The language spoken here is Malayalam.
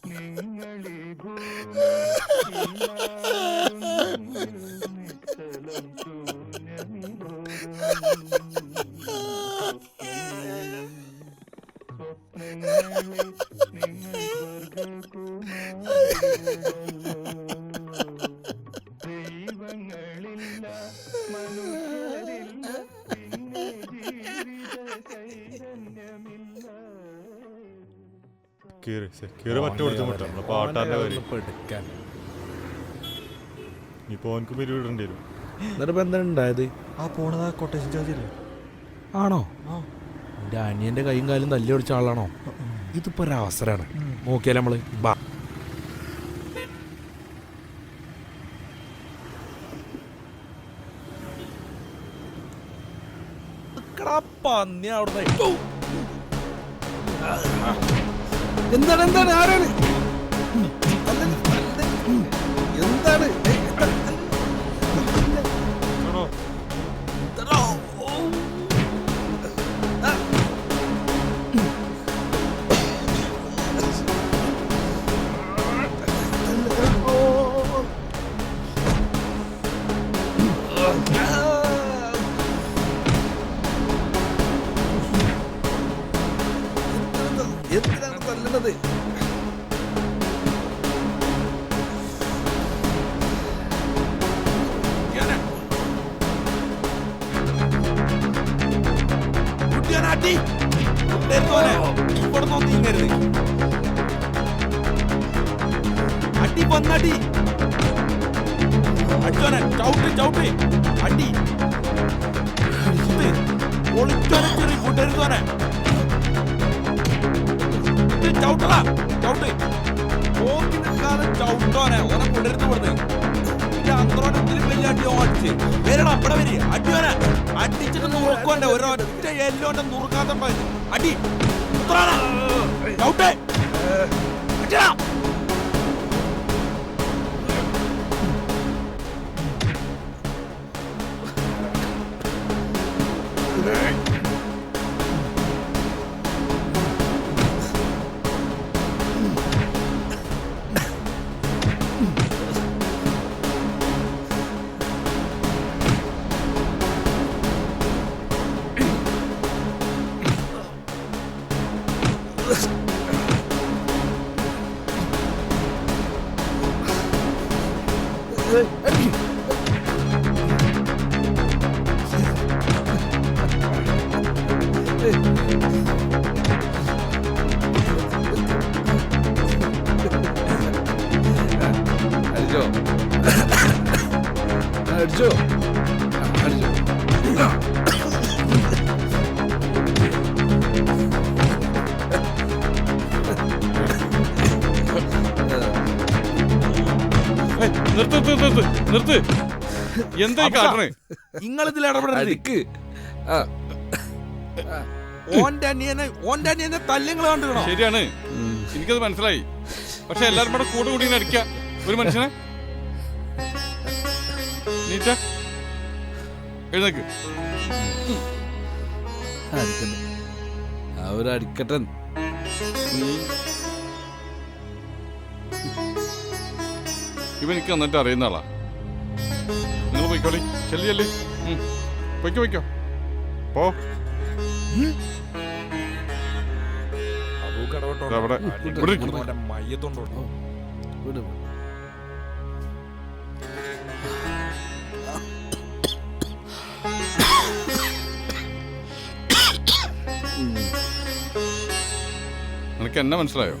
നിങ്ങൾ നിങ്ങൾ കീറി കീറി മറ്റു കൊടുത്തു മുട്ട നമ്മളെ കാര്യം. പിരിവിടേണ്ടി വരും. ഉണ്ടായത് ആ പോണതാ കൊട്ടേഷൻ ചാർജ് ഇല്ലേ ആണോ? എന്റെ അനിയന്റെ കൈയും കാലും തല്ലി ഒടിച്ച ആളാണോ? ഇതിപ്പോ ഒരു അവസരമാണ് നോക്കിയാലേ നമ്മൾ ബാ. പന്നി അവിടുന്ന്. എന്താണ് എന്താണ് ആരാണ്? ഇങ്ങരുത്. അടി വന്നടി. അടിച്ചോനെ ചവിട്ട് ചവിട്ട്. അടി. ഒളിച്ചോനെ ചെറി കൂട്ടരുതോനെ ചവിട്ടടാ ചവിട്ട്. ഓക്കി നിൽക്കാതെ ചവിട്ടോനെ. ഓനെ കൊണ്ടരുത്ത് കൊടുത്ത്. അന്തരോനത്തിൽ വലിയ അടി ഓടിച്ച്. വരടാ ഇവിടെ വരി. അടിയോനെ അടിച്ചിട്ട് നുറുക്കോന്റെ ഒരൊറ്റ എല്ലോന്റെ നുറുക്കാത്ത. അടി. ചവിട്ടേ ചവിട്ട്. അടിടാ അടിച്ചോ അടിച്ചോ നിർത്ത് നിർത്ത് നിർത്ത് എന്താ ഈ കാട്ടണേ? നിങ്ങൾ ഇതിൽ ഇടപെടരുത് ഓന്റെ അനിയനെ ഓന്റെ അനിയനെ തല്ലിങ്ങൾ കണ്ടുകണോ ശരിയാണ്. എനിക്കത് മനസ്സിലായി. പക്ഷെ എല്ലാരും കൂടെ കൂടെ കൂടി അടിക്ക. ഒരു മനുഷ്യനെ. നീറ്റ. എഴുന്നേക്ക്. അവരടിക്കട്ടെ നീ ഇവൻ എനിക്ക് നന്നായിട്ട് അറിയുന്ന ആളാ. നിങ്ങൾ പോയിക്കോളി. ചെല്ലിയല്ലേ. പൊയ്ക്കോ പൊയ്ക്കോ. പോ. ദാ അവിടെ ഇവിടെ ഇരിക്ക്. മയ്യത്തോണ്ടോ നിനക്ക് എന്നെ മനസ്സിലായോ?